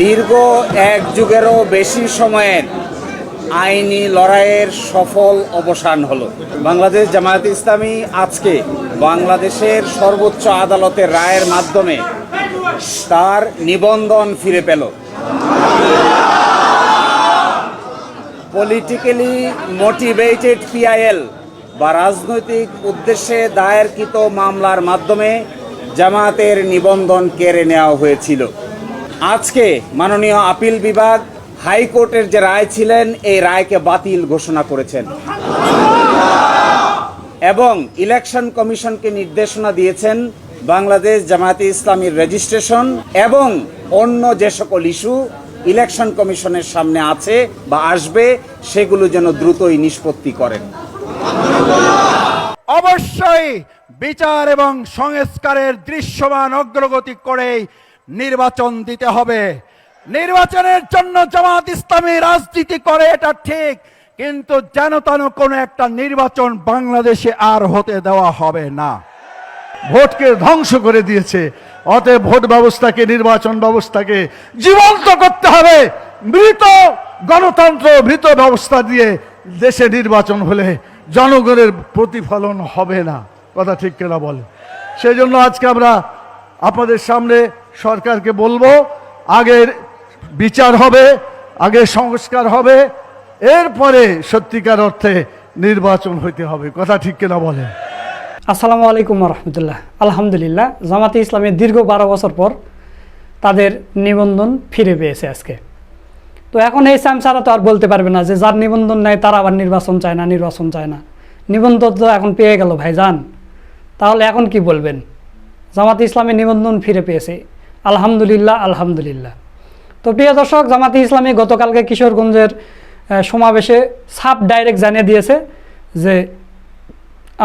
দীর্ঘ এক যুগেরও বেশি সময়ের আইনি লড়াইয়ের সফল অবসান হলো। বাংলাদেশ জামায়াত ইসলামী আজকে বাংলাদেশের সর্বোচ্চ আদালতের রায়ের মাধ্যমে তার নিবন্ধন ফিরে পেল। পলিটিক্যালি মোটিভেটেড পিআইএল বা রাজনৈতিক উদ্দেশ্যে দায়েরকৃত মামলার মাধ্যমে জামায়াতের নিবন্ধন কেড়ে নেওয়া হয়েছিল। আজকে মাননীয় আপিল বিভাগ হাইকোর্টের যে রায় ছিলেন, এই রায়কে বাতিল ঘোষণা করেছেন। এবং ইলেকশন কমিশনকে নির্দেশনা দিয়েছেন বাংলাদেশ জামায়াতে ইসলামীর রেজিস্ট্রেশন এবং অন্য যে সকল ইস্যু ইলেকশন কমিশনের সামনে আছে বা আসবে, সেগুলো যেন দ্রুতই নিষ্পত্তি করেন। অবশ্যই বিচার এবং সংস্কারের দৃশ্যমান অগ্রগতি করেই নির্বাচন দিতে হবে। নির্বাচনের জন্য জামাত ইসলামী রাজনীতি করে, এটা ঠিক। কিন্তু যেন তেন কোনো একটা নির্বাচন বাংলাদেশে আর হতে দেওয়া হবে না। ভোটকে ধ্বংস করে দিয়েছে। অতএব ভোট ব্যবস্থাকে, নির্বাচন ব্যবস্থাকে জীবন্ত করতে হবে। মৃত গণতন্ত্র মৃত ব্যবস্থা দিয়ে দেশে নির্বাচন হলে জনগণের প্রতিফলন হবে না। কথা ঠিক কেনা বলে? সেই জন্য আজকে আমরা আপনাদের সামনে সরকারকে বলব, আগের বিচার হবে আগে সংস্কার হবে, এরপরে সত্যিকার অর্থে নির্বাচন হইতে হবে। কথা ঠিক কেনা বলে আসসালামু আলাইকুম রহমতুল্লাহ। আলহামদুলিল্লাহ, জামাতে ইসলামের দীর্ঘ বারো বছর পর তাদের নিবন্ধন ফিরে পেয়েছে আজকে। তো এখন এই সারা তো আর বলতে পারবে না যে যার নিবন্ধন নেয় তারা আবার নির্বাচন চায় না, নির্বাচন চায় না। নিবন্ধন তো এখন পেয়ে গেল ভাইজান। তাহলে এখন কি বলবেন? জামাতে ইসলামের নিবন্ধন ফিরে পেয়েছে। আলহামদুলিল্লাহ আলহামদুলিল্লাহ। তো প্রিয় দর্শক, জামাতে ইসলামী গতকালকে কিশোরগঞ্জের সমাবেশে সাপ ডাইরেক্ট জানিয়ে দিয়েছে যে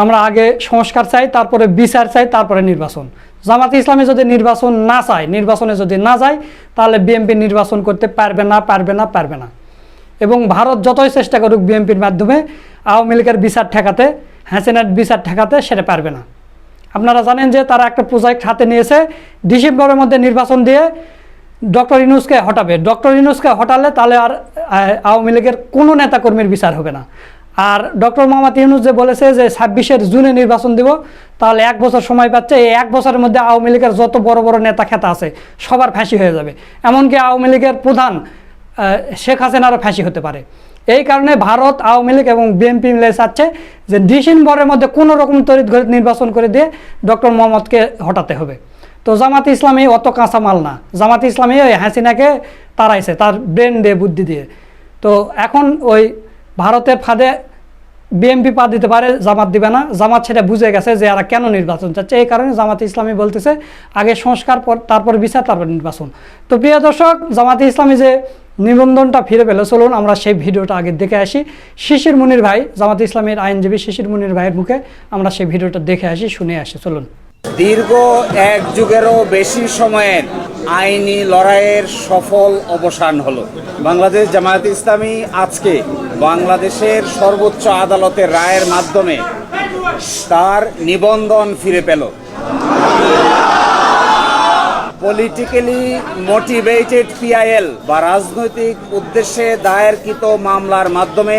আমরা আগে সংস্কার চাই, তারপরে বিচার চাই, তারপরে নির্বাচন। জামাতে ইসলামী যদি নির্বাচন না চায়, নির্বাচনে যদি না যায়, তাহলে বিএনপি নির্বাচন করতে পারবে না পারবে না পারবে না। এবং ভারত যতই চেষ্টা করুক বিএনপির মাধ্যমে, আওয়ামী লীগের বিচার ঠেকাতে, হাসিনার বিচার ঠেকাতে, সেটা পারবে না। আপনারা জানেন যে তারা একটা প্রজেক্ট হাতে নিয়েছে, ডিসেম্বরের মধ্যে নির্বাচন দিয়ে ডক্টর ইনুসকে হটাবে। ডক্টর ইনুসকে হটালে তাহলে আর আওয়ামী লীগের কোনো নেতাকর্মীর বিচার হবে না। আর ডক্টর মোহাম্মদ ইউনুস যে বলেছে যে ছাব্বিশের জুনে নির্বাচন দিব, তাহলে এক বছর সময় পাচ্ছে, এই এক বছরের মধ্যে আওয়ামী লীগের যত বড় বড় নেতা খেতা আছে, সবার ফাঁসি হয়ে যাবে। এমনকি আওয়ামী লীগের প্রধান শেখ হাসিনারও ফাঁসি হতে পারে। এই কারণে ভারত, আওয়ামী লীগ এবং বিএনপি মিলে চাচ্ছে যে ডিসেম্বরের মধ্যে কোনো রকম ঘড়িৎ নির্বাচন করে দিয়ে ডক্টর মোহাম্মদকে হটাতে হবে। তো জামাত ইসলামী অত কাঁচা মাল না। জামাত ইসলামী ওই হাসিনাকে তাড়াইছে, তার ব্রেন দিয়ে বুদ্ধি দিয়ে। তো এখন ওই ভারতের ফাঁদে বিএমপি পা দিতে পারে, জামাত দিবে না। জামাত সেটা বুঝে গেছে যে এরা কেন নির্বাচন চাচ্ছে। এই কারণে জামাত ইসলামী বলতেছে, আগে সংস্কার পর, তারপর বিচার, তারপর নির্বাচন। তো প্রিয় দর্শক, জামাতে ইসলামী যে নিবন্ধনটা ফিরে পেল। চলুন আমরা সেই ভিডিওটা আগে দেখে আসি। শিশির মুনির ভাই, জামাতে ইসলামের আইনজীবী শিশির মুনির ভাইয়ের মুখে আমরা সেই ভিডিওটা দেখে আসি, শুনে আসি। চলুন। দীর্ঘ এক যুগেরও বেশি সময়ের আইনি লড়াইয়ের সফল অবসান হলো। বাংলাদেশ জামায়াত ইসলামী আজকে বাংলাদেশের সর্বোচ্চ আদালতের রায়ের মাধ্যমে তার নিবন্ধন ফিরে পেল। পলিটিক্যালি মোটিভেটেড পিআইএল বা রাজনৈতিক উদ্দেশ্যে দায়েরকৃত মামলার মাধ্যমে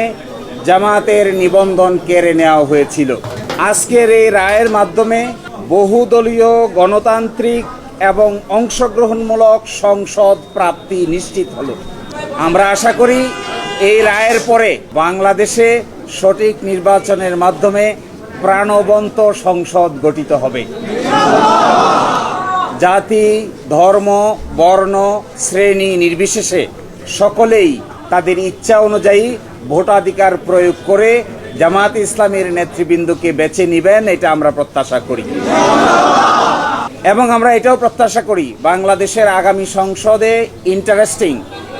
জামায়াতের নিবন্ধন কেড়ে নেওয়া হয়েছিল। আজকের এই রায়ের মাধ্যমে বহুদলীয় গণতান্ত্রিক এবং অংশগ্রহণমূলক সংসদ প্রাপ্তি নিশ্চিত হলো। আমরা আশা করি এই রায়ের পরে বাংলাদেশে সঠিক নির্বাচনের মাধ্যমে প্রাণবন্ত সংসদ গঠিত হবে। জাতি, ধর্ম, বর্ণ, শ্রেণি নির্বিশেষে সকলেই তাদের ইচ্ছা অনুযায়ী ভোটাধিকার প্রয়োগ করে জামাত ইসলামের নেতৃবৃন্দকে বেছে নিবেন, এটা আমরা প্রত্যাশা করি। এবং আমরা এটাও প্রত্যাশা করি, বাংলাদেশের আগামী সংসদে ইন্টারেস্টিং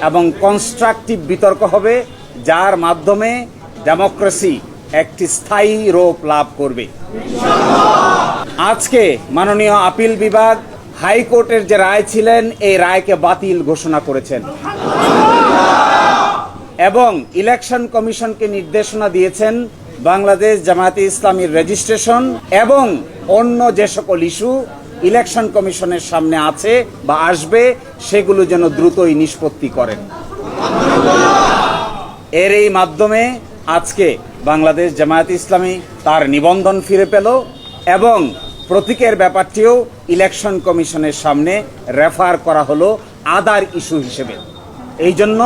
এবং কনস্ট্রাকটিভ বিতর্ক হবে, যার মাধ্যমে ডেমোক্রেসি একটি স্থায়ী রূপ লাভ করবে। আজকে মাননীয় আপিল বিভাগ হাইকোর্টের যে রায় ছিলেন, এই রায়কে বাতিল ঘোষণা করেছেন। এবং ইলেকশন কমিশনকে নির্দেশনা দিয়েছেন বাংলাদেশ জামায়াতে ইসলামীর রেজিস্ট্রেশন এবং অন্য যে সকল ইস্যু ইলেকশন কমিশনের সামনে আছে বা আসবে, সেগুলো যেন দ্রুতই নিষ্পত্তি করেন। এর এই মাধ্যমে আজকে বাংলাদেশ জামায়াত ইসলামী তার নিবন্ধন ফিরে পেল এবং প্রতীকের ব্যাপারটিও ইলেকশন কমিশনের সামনে রেফার করা হলো আদার ইস্যু হিসেবে। এই জন্য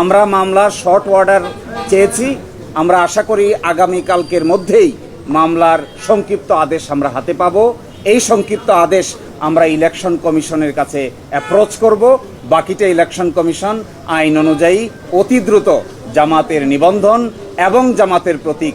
আমরা মামলার শর্ট অর্ডার চেয়েছি। আমরা আশা করি আগামীকালকের মধ্যেই মামলার সংক্ষিপ্ত আদেশ আমরা হাতে পাবো। এই সংক্ষিপ্ত আদেশ আমরা ইলেকশন কমিশনের কাছে অ্যাপ্রোচ করব। বাকিটা ইলেকশন কমিশন আইন অনুযায়ী অতি দ্রুত জামাতের নিবন্ধন এবং জামাতের প্রতীক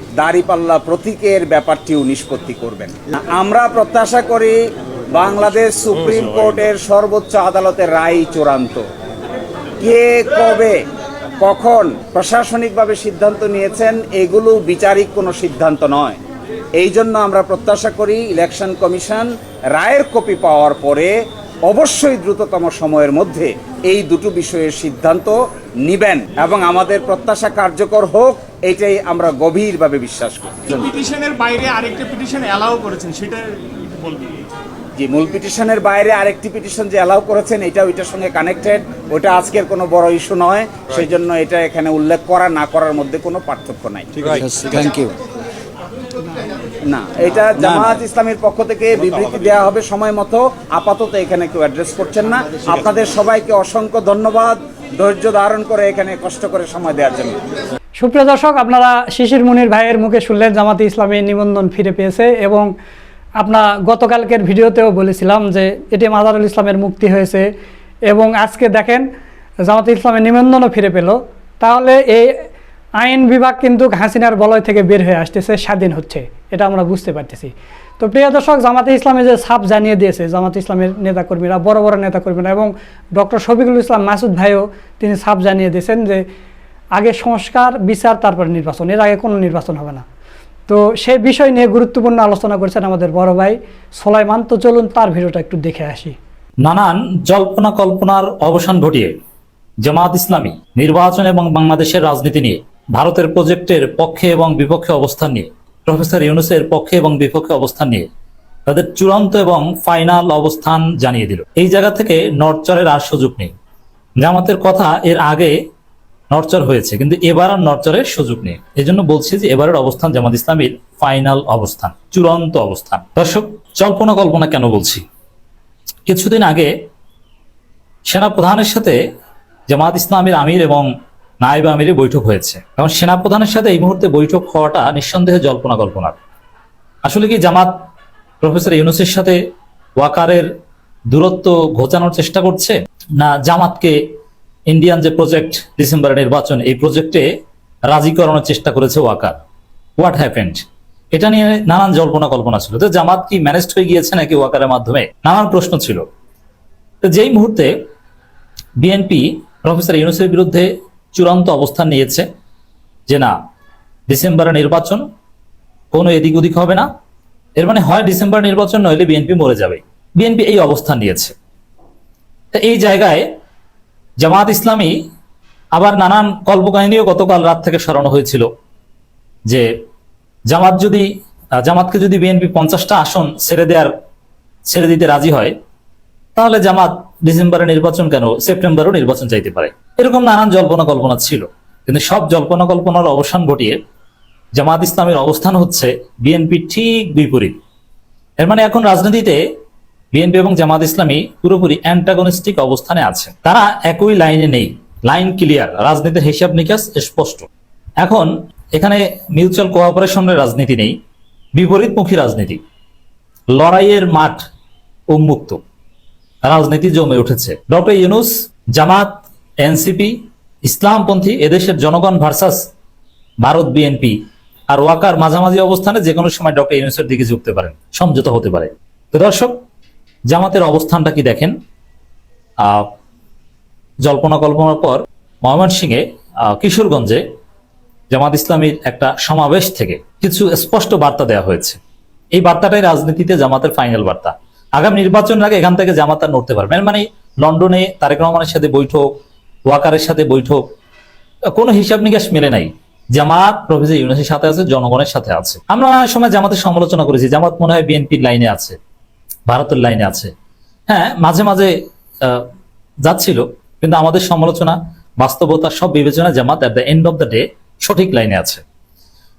দাড়িপাল্লা প্রতীকের ব্যাপারটিও নিষ্পত্তি করবেন। আমরা প্রত্যাশা করি বাংলাদেশ সুপ্রিম কোর্টের সর্বোচ্চ আদালতের রায় চূড়ান্ত। কে কবে কখন প্রশাসনিকভাবে সিদ্ধান্ত নিয়েছেন এগুলো বিচারিক কোনো সিদ্ধান্ত নয়। এই জন্য আমরা প্রত্যাশা করি ইলেকশন কমিশন রায়ের কপি পাওয়ার পরে অবশ্যই দ্রুততম সময়ের মধ্যে এই দুটো বিষয়ের সিদ্ধান্ত নিবেন এবং আমাদের প্রত্যাশা কার্যকর হোক। এইটাই আমরা গভীরভাবে বিশ্বাস করি। পিটিশনের বাইরে আরেকটা পিটিশন অ্যালাউ করেছেন সেটা বলবেন যে মূল পিটিশনের বাইরে আরেকটি পিটিশন যে অ্যালাউ করেছেন এটা ওইটার সঙ্গে কানেক্টেড। ওটা আজকের কোনো বড় ইস্যু নয় সেই জন্য এটা এখানে উল্লেখ করা না করার মধ্যে কোনো পার্থক্য নাই। থ্যাংক ইউ না এটা জামায়াত ইসলামের পক্ষ থেকে বিবৃতি দেওয়া হবে সময় মতো। আপাতত এখানে কেউ অ্যাড্রেস করছেন না। আপনাদের সবাইকে অসংখ্য ধন্যবাদ। ধৈর্য ধারণ করে এখানে কষ্ট করে সময় দেওয়ার জন্য। সুপ্রিয় দর্শক, আপনারা শিশির মুনির ভাইয়ের মুখে শুনলেন জামাতে ইসলামী নিবন্ধন ফিরে পেয়েছে এবং আপনার গতকালকের ভিডিওতেও বলেছিলাম যে এটি মাজারুল ইসলামের মুক্তি হয়েছে এবং আজকে দেখেন জামাতে ইসলামের নিবন্ধনও ফিরে পেল। তাহলে এই আইন বিভাগ কিন্তু হাসিনার বলয় থেকে বের হয়ে আসতেছে, স্বাধীন হচ্ছে। এটা আমরা বুঝতে পারতেছি। তো প্রিয় দর্শক, জামাতে ইসলামে যে সাপ জানিয়ে দিয়েছে, জামাতে ইসলামের নেতাকর্মীরা, বড় বড় নেতাকর্মীরা এবং ডক্টর শফিকুল ইসলাম মাসুদ ভাইও তিনি সাপ জানিয়ে দিয়েছেন যে আগে সংস্কার, বিচার, তারপর নির্বাচন। এর আগে কোনো নির্বাচন হবে না। তো সেই বিষয় নিয়ে গুরুত্বপূর্ণ আলোচনা করেছেন আমাদের বড় ভাই সোলাইমান। তো চলুন তার ভিডিওটা একটু দেখে আসি। নানান জল্পনা কল্পনার অবসান ঘটিয়ে জামাত ইসলামী নির্বাচন এবং বাংলাদেশের রাজনীতি নিয়ে, ভারতের প্রজেক্টের পক্ষে এবং বিপক্ষে অবস্থান নিয়ে, প্রফেসর ইউনুসের পক্ষে এবং বিপক্ষে অবস্থান নিয়ে তাদের চূড়ান্ত এবং ফাইনাল অবস্থান জানিয়ে দিল। এই জায়গা থেকে নড়চড়ের আর সুযোগ নেই। জামাতের কথা এর আগে নড়চড় হয়েছে, কিন্তু এবার আর নড়চড়ের সুযোগ নেই। এই জন্য বলছি যে এবারের অবস্থান জামাত ইসলামীর ফাইনাল অবস্থান, চূড়ান্ত অবস্থান। দর্শক, জল্পনা কল্পনা কেন বলছি? কিছুদিন আগে সেনা প্রধানের সাথে জামাত ইসলামের আমির এবং নায়েব আমিরের বৈঠক হয়েছে। এবং সেনা প্রধানের সাথে এই মুহূর্তে বৈঠক হওয়াটা নিঃসন্দেহে জল্পনা কল্পনার। আসলে কি জামাত প্রফেসর ইউনুসের সাথে ওয়াকারের দূরত্ব ঘোচানোর চেষ্টা করছে? না জামাতকে ইন্ডিয়ান যে প্রজেক্ট ডিসেম্বরের নির্বাচন, এই প্রজেক্টে রাজি করানোর চেষ্টা করেছে ওয়াকার। হোয়াট হ্যাপেন্ড এটা নিয়ে নানান জল্পনা কল্পনা ছিল। তো জামাত কি ম্যানেজড হয়ে গিয়েছে নাকি ওয়াকারের মাধ্যমে? নানান প্রশ্ন ছিল। তো যেই মুহূর্তে বিএনপি প্রফেসর ইউনুসের বিরুদ্ধে চূড়ান্ত অবস্থান নিয়েছে যে না ডিসেম্বরের নির্বাচন কোনো এদিক ওদিক হবে না। এর মানে হয় ডিসেম্বর নির্বাচন, নইলে বিএনপি মরে যাবে। বিএনপি এই অবস্থান নিয়েছে। এই জায়গায় জামাত ইসলামী আবার নানান কল্পকাহিনীও গতকাল রাত থেকে সরানো হয়েছিল যে জামাত যদি জামাতকে যদি বিএনপি পঞ্চাশটা আসন ছেড়ে দেওয়ার ছেড়ে দিতে রাজি হয়, তাহলে জামাত ডিসেম্বরে নির্বাচন কেন সেপ্টেম্বরেও নির্বাচন চাইতে পারে? এরকম নানান জল্পনা কল্পনা ছিল। কিন্তু সব জল্পনা কল্পনার অবসান ঘটিয়ে জামাত ইসলামের অবস্থান হচ্ছে বিএনপি ঠিক বিপরীত। এর মানে এখন রাজনীতিতে বিএনপি এবং জামাত ইসলামী পুরোপুরি অ্যান্টাগনিস্টিক অবস্থানে আছে। তারা একই লাইনে নেই। Line clear. রাজনীতির হিসাব নিকাশ স্পষ্ট। এখন এখানে মিউচুয়াল কোঅপারেশনের রাজনীতি নেই। বিপরীতমুখী রাজনীতি। লড়াইয়ের মাঠ উন্মুক্ত। রাজনীতি জমে উঠেছে। ডক্টর ইউনুস, জামাত, এনসিপি, ইসলামপন্থী, এদেশের জনগণ ভার্সাস ভারত বিএনপি আর ওয়াকার মাঝামাঝি অবস্থানে যে কোনো সময় ডক্টর ইউনুসের দিকে ঝুঁকতে পারেন। সমঝোতা হতে পারে। তো দর্শক জামাতের অবস্থানটা কি দেখেন? জল্পনা কল্পনার পর ময়মনসিংহে কিশোরগঞ্জে জামাত ইসলামীর একটা সমাবেশ থেকে কিছু স্পষ্ট বার্তা দেওয়া হয়েছে। এই বার্তাটাই রাজনীতিতে জামাতের ফাইনাল বার্তা। আগামী নির্বাচনের আগে এখান থেকে জামাত আর নড়তে পারবেন মানে লন্ডনে তারেক রহমানের সাথে বৈঠক, ওয়াকারের সাথে বৈঠক, কোনো হিসাব নিকাশ মেলে নাই। জামাত, প্রফেসর ইউনিসের সাথে আছে, জনগণের সাথে আছে। আমরা অনেক সময় জামাতের সমালোচনা করেছি। জামাত মনে হয় বিএনপির লাইনে আছে। ভারতের লাইনে আছে। হ্যাঁ মাঝে মাঝে যাচ্ছিল, কিন্তু আমাদের সমালোচনা, বাস্তবতা সব বিবেচনা Jamaat at the end of the day সঠিক লাইনে আছে।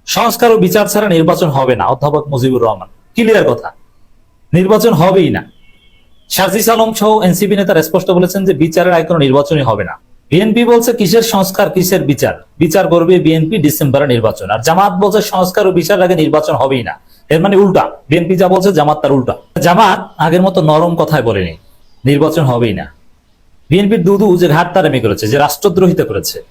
সংস্কার ও বিচার ছাড়া নির্বাচন হবে না, অধ্যাপক মুজিবুর রহমান। ক্লিয়ার কথা। নির্বাচন হবেই না। শারজিস আলম সহ এনসিপি নেতারা স্পষ্ট বলেছেন যে বিচারের আয় কোনো নির্বাচনই হবে না। বিএনপি বলছে কিসের সংস্কার, কিসের বিচার? বিচার করবে বিএনপি ডিসেম্বরে নির্বাচন। আর জামাত বলছে সংস্কার ও বিচার আগে নির্বাচন হবেই না। এর মানে উল্টা। বিএনপি যা বলছে, জামাত তার উল্টা। জামাত আগের মতো নরম কথায় বলেনি। নির্বাচন হবেই না। বিএনপির দুদু যে ঘাটতারামি করেছে, যে রাষ্ট্রদ্রোহিতা করেছে,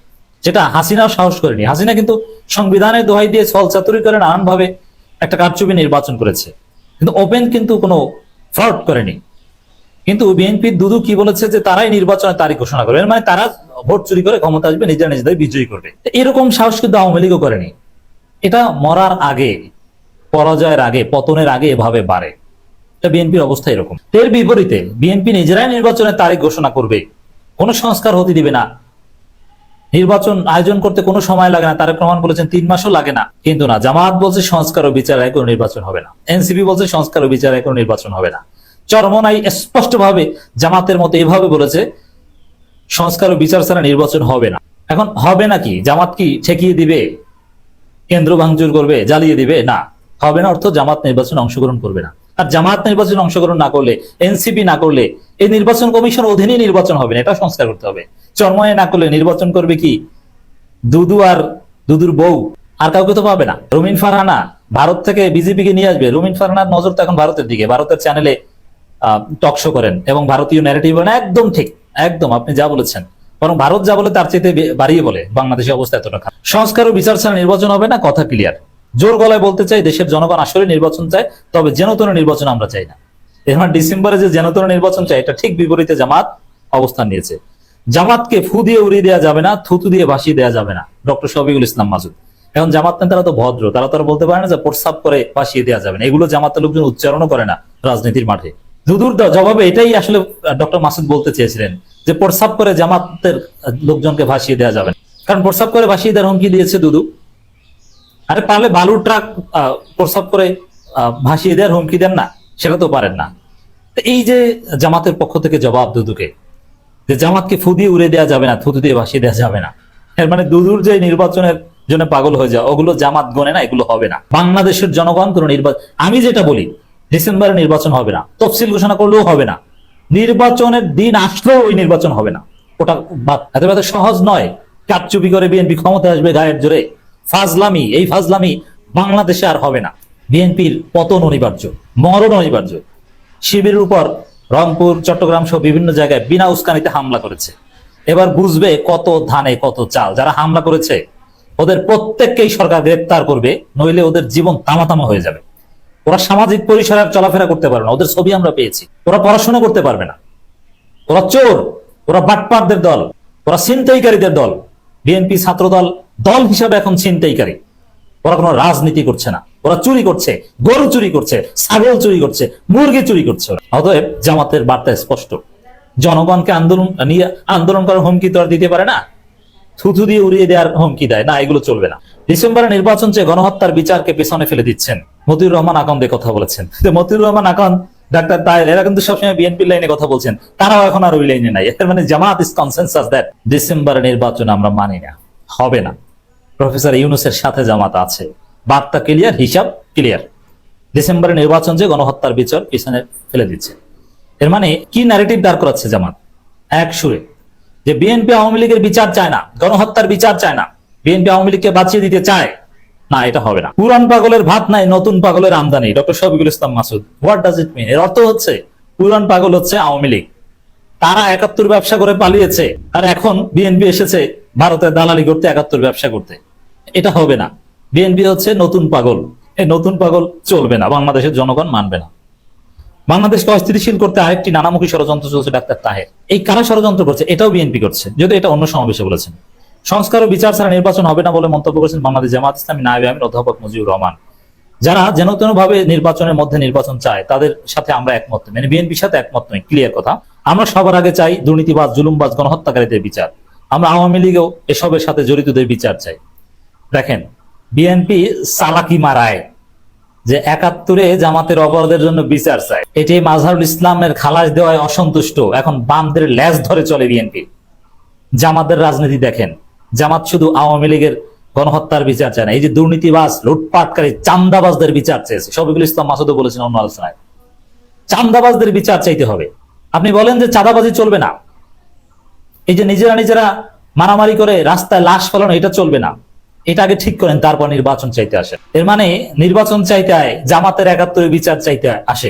যেটা হাসিনাও সাহস করেনি। হাসিনা কিন্তু সংবিধানের দোহাই দিয়ে ছল চাতুরি করে নানান ভাবে একটা কারচুপি নির্বাচন করেছে। কিন্তু ওপেন কিন্তু কোনো ফ্রড করেনি। কিন্তু বিএনপির দুদু কি বলেছে যে তারাই নির্বাচনের তারিখ ঘোষণা করবে? মানে তারা ভোট চুরি করে ক্ষমতা আসবে, নিজেরা নিজেদের বিজয়ী করবে। এরকম সাহস কিন্তু আওয়ামী লীগও করেনি। এটা মরার আগে পরাজয়ের আগে, পতনের আগে এভাবে বাড়ে। এটা বিএনপির অবস্থা এরকম। এর বিপরীতে, বিএনপি নিজেরাই নির্বাচনের তারিখ ঘোষণা করবে। কোনো সংস্কার হতে দিবে না। নির্বাচন আয়োজন করতে কোনো সময় লাগে না। তারেক রহমান বলেছেন, তিন মাসও লাগে না। কিন্তু না, জামাত বলছে সংস্কার ও বিচার কোনো নির্বাচন হবে না। এনসিপি বলছে সংস্কার ও বিচার কোনো নির্বাচন হবে না। চরমনাই স্পষ্ট ভাবে জামাতের মতো এভাবে বলেছে, সংস্কার ও বিচার ছাড়া নির্বাচন হবে না। এখন হবে নাকি জামাত কি ঠেকিয়ে দিবে? কেন্দ্র ভাঙচুর করবে? জ্বালিয়ে দিবে? না। হবে না অর্থ জামাত নির্বাচনে অংশগ্রহণ করবে না। আর জামাত নির্বাচনে অংশগ্রহণ না করলে, এনসিপি না করলে, এই নির্বাচন কমিশন অধীনে নির্বাচন হবে না, এটা সংস্কার করতে হবে। চরময়ে না করলে নির্বাচন করবে কি? দুদু আর দুদুর বউ, আর কাউকে তো পাবে না। রুমিন ফারহানা ভারত থেকে বিজেপি কে নিয়ে আসবে। রুমিন ফারহানার নজর তো এখন ভারতের দিকে। ভারতের চ্যানেলে টকশো করেন এবং ভারতীয় ন্যারেটিভ একদম ঠিক, একদম, আপনি যা বলেছেন। বরং ভারত যা বলে তার বে- বাড়িয়ে বলে, বাংলাদেশের অবস্থা এতটা খারাপ। সংস্কার ও বিচার ছাড়া নির্বাচন হবে না, কথা ক্লিয়ার জোর গলায় বলতে চাই, দেশের জনগণ আসলে নির্বাচন চায়, তবে যেনতন নির্বাচন আমরা চাই না। মানে ডিসেম্বরে যে যেনতন নির্বাচন চাই এটা ঠিক বিপরীতে জামাত অবস্থান নিয়েছে। জামাতকে ফু দিয়ে উড়িয়ে দেওয়া যাবে না, থুতু দিয়ে ভাসিয়ে দেওয়া যাবে না, ডক্টর শফিকুল ইসলাম মাসুদ। এখন জামাত নেতারা তো ভদ্র, তারা তো বলতে পারে না যে প্রস্তাব করে ভাসিয়ে দেওয়া যাবে না। এগুলো জামাতের লোকজন উচ্চারণও করে না রাজনীতির মাঠে। দুদুর জবাবে এটাই আসলে ডক্টর মাসুদ বলতে চেয়েছিলেন যে প্রস্তাব করে জামাতের লোকজনকে ভাসিয়ে দেওয়া যাবে না। কারণ প্রস্তাব করে ভাসিয়ে দেওয়ার হুমকি দিয়েছে দুদু। আরে পারলে বালুর ট্রাক প্রস্তাব করে ভাসিয়ে দেওয়ার হুমকি দেন না? সেটা তো পারেন না। এই যে জামাতের পক্ষ থেকে জবাব দুদুকে, যে জামাতকে ফু দিয়ে উড়ে দেওয়া যাবে না, থুতু দিয়ে ভাসিয়ে দেওয়া যাবে না। এর মানে দুদুর যে নির্বাচনের জন্য পাগল হয়ে যায় ওগুলো জামাত গনে না, এগুলো হবে না। বাংলাদেশের জনগণ কোনো নির্বাচন আমি যেটা বলি, ডিসেম্বরে নির্বাচন হবে না, তফসিল ঘোষণা করলেও হবে না। নির্বাচনের দিন আসলেও ওই নির্বাচন হবে না। ওটা সহজ নয়। কারচুপি করে বিএনপি ক্ষমতা আসবে গায়ের জোরে। ফাজলামি, এই ফাজলামি বাংলাদেশে আর হবে না। বিএনপির পতন অনিবার্য, মরণ অনিবার্য। শিবিরের উপর রংপুর, চট্টগ্রাম সহ বিভিন্ন জায়গায় বিনা উস্কানিতে হামলা করেছে। এবার বুঝবে কত ধানে কত চাল। যারা হামলা করেছে, ওদের প্রত্যেককেই সরকার গ্রেপ্তার করবে, নইলে ওদের জীবন তামাতামা হয়ে যাবে। ওরা সামাজিক পরিসরে চলাফেরা করতে পারবে না। ওদের ছবি আমরা পেয়েছি। ওরা পড়াশোনা করতে পারবে না। ওরা চোর, ওরা বাটপারদের দল, ওরা ছিনতাইকারীদের দল। বিএনপি ছাত্র দল হিসাবে এখন ছিনতাইকারী। ওরা কোনো রাজনীতি করছে না। ওরা চুরি করছে, গরু চুরি করছে, ছাগল চুরি করছে, মুরগি চুরি করছে অতএব জামাতের বার্তা স্পষ্ট। জনগণকে আন্দোলন নিয়ে আন্দোলন করার হুমকি তো আর দিতে পারে না। থুথু দিয়ে উড়িয়ে দেওয়ার হুমকি দেয়। না, এগুলো চলবে না। ডিসেম্বরে নির্বাচন চেয়ে গণহত্যার বিচারকে পেছনে ফেলে দিচ্ছেন মতিউর রহমান আকন্দে কথা বলেছেন। মতিউর রহমান আকন্দ ডাক্তার তাই এরা কিন্তু সবসময় বিএনপি লাইনে কথা বলছেন। তারাও এখন আর ওই লাইনে নাই। এর মানে জামাত ইস কনসেন্সাস দ্যাট ডিসেম্বরে নির্বাচন আমরা মানি না। হবে না। প্রফেসর ইউনুসের সাথে জামাত আছে। বার্তা ক্লিয়ার, হিসাব ক্লিয়ার। ডিসেম্বরে নির্বাচন যে গণহত্যার বিচার পিছনে ফেলে দিচ্ছে। এর মানে কি ন্যারেটিভ দাঁড় করাচ্ছে জামাত? এক সুরে। যে বিএনপি আওয়ামী লীগের বিচার চায় না, গণহত্যার বিচার চায় না বিএনপি আওয়ামী লীগকে বাঁচিয়ে দিতে চায়, না, এটা হবে না। পুরান পাগলের ভাত নাই, নতুন পাগলের আমদানি। Doctor Shafiqul Islam Masud what does it mean এর অর্থ হচ্ছে পুরান পাগল হচ্ছে আওয়ামী লীগ। তারা একাত্তর ব্যবসা করে পালিয়েছে। আর এখন বিএনপি এসেছে, ভারতের দালালি করতে একাত্তর ব্যবসা করতে। এটা হবে না। বিএনপি হচ্ছে নতুন পাগল। এই নতুন পাগল চলবে না, বাংলাদেশের জনগণ মানবে না। বাংলাদেশকে অস্থিতিশীল করতে আরেকটি নানামুখী ষড়যন্ত্র চলছে ডাক্তার তাহের। এই কারা ষড়যন্ত্র করছে? এটাও বিএনপি করছে যদি এটা অন্য সমাবেশে বলেছেন। সংস্কার ও বিচার ছাড়া নির্বাচন হবে না বলে মন্তব্য করেছেন বাংলাদেশ জামাত ইসলামী, নায়েব আমির, অধ্যাপক মুজিবুর রহমান। যারা যেন তেন ভাবে নির্বাচনের মধ্যে নির্বাচন চায়, তাদের সাথে আমরা একমত মানে বিএনপির সাথে একমত নই ক্লিয়ার কথা। আমরা সবার আগে চাই দুর্নীতিবাজ, জুলুমবাজ, গণহত্যাকারীদের বিচার। আমরা আওয়ামী লীগেও এসবের সাথে জড়িতদের বিচার চাই। দেখেন বিএনপি সালাকি মারায়, যে একাত্তরে জামাতের অপরাধের জন্য বিচার চায়। এটি মাজহারুল ইসলামের খালাস দেওয়ায় অসন্তুষ্ট। এখন বামদের ল্যাজ ধরে চলে বিএনপি জামাতের রাজনীতি দেখেন, জামাত শুধু আওয়ামী লীগের গণহত্যার বিচার চায় না, এই যে দুর্নীতিবাজ, লুটপাটকারী, চান্দাবাজদের বিচার চেয়েছে। শফিকুল ইসলাম মাসুদও বলেছেন অন্য আলোচনায়। চান্দাবাজদের বিচার চাইতে হবে। আপনি বলেন যে চাঁদাবাজি চলবে না। এই যে নিজেরা নিজেরা মারামারি করে রাস্তায় লাশ ফেলানো, এটা চলবে না। এটা আগে ঠিক করেন, তারপর নির্বাচন চাইতে আসে এর মানে নির্বাচন চাইতে আয়, জামাতের একাত্তরে বিচার চাইতে আসে।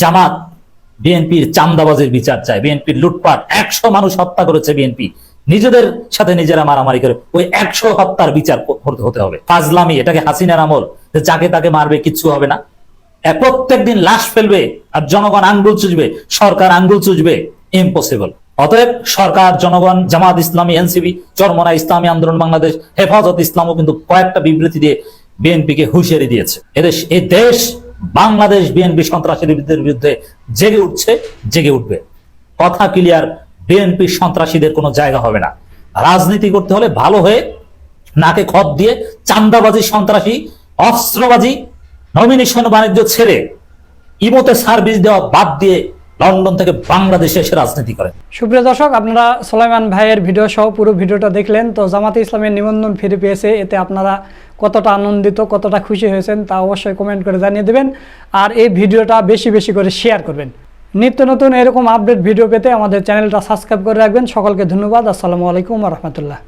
জামাত বিএনপির চান্দাবাজের বিচার চায়, বিএনপির লুটপাট, একশো মানুষ হত্যা করেছে বিএনপি। নিজেদের সাথে নিজেরা মারামারি করে, ওই একশো হত্যার বিচার হতে হবে। ফাজলামি, এটাকে হাসিনার আমল, যে যাকে তাকে মারবে কিচ্ছু হবে না। প্রত্যেক দিন লাশ ফেলবে, আর জনগণ আঙ্গুল চুজবে সরকার আঙ্গুল চুজবে ইম্পসিবল অতএব সরকার, জনগণ, জামাত ইসলামী এনসিবি চরমনা, ইসলামী আন্দোলন, বাংলাদেশ, হেফাজত ইসলামও কিন্তু কয়েকটা বিবৃতি দিয়ে বিএনপিকে হুঁশিয়ারি দিয়েছে। এদেশ এই দেশ, বাংলাদেশ বিএনপি সন্ত্রাসীদের বিরুদ্ধে জেগে উঠছে, জেগে উঠবে। কথা ক্লিয়ার, বিএনপি সন্ত্রাসীদের কোনো জায়গা হবে না। রাজনীতি করতে হলে ভালো হয়ে নাকে খত দিয়ে চান্দাবাজি, সন্ত্রাসী, অস্ত্রবাজি, নমিনেশন বাণিজ্য ছেড়ে ইমোতে সার্ভিস দেওয়া বাদ দিয়ে লন্ডন থেকে বাংলাদেশে এসে রাজনীতি করে সুপ্রিয় দর্শক, আপনারা সোলাইমান ভাইয়ের ভিডিও সহ পুরো ভিডিওটা দেখলেন। তো জামাতে ইসলামের নিবন্ধন ফিরে পেয়েছে। এতে আপনারা কতটা আনন্দিত, কতটা খুশি হয়েছেন তা অবশ্যই কমেন্ট করে জানিয়ে দেবেন। আর এই ভিডিওটা বেশি বেশি করে শেয়ার করবেন। নিত্য নতুন এরকম আপডেট ভিডিও পেতে আমাদের চ্যানেলটা সাবস্ক্রাইব করে রাখবেন। সকলকে ধন্যবাদ। আসসালামু আলাইকুম রহমতুল্লাহ।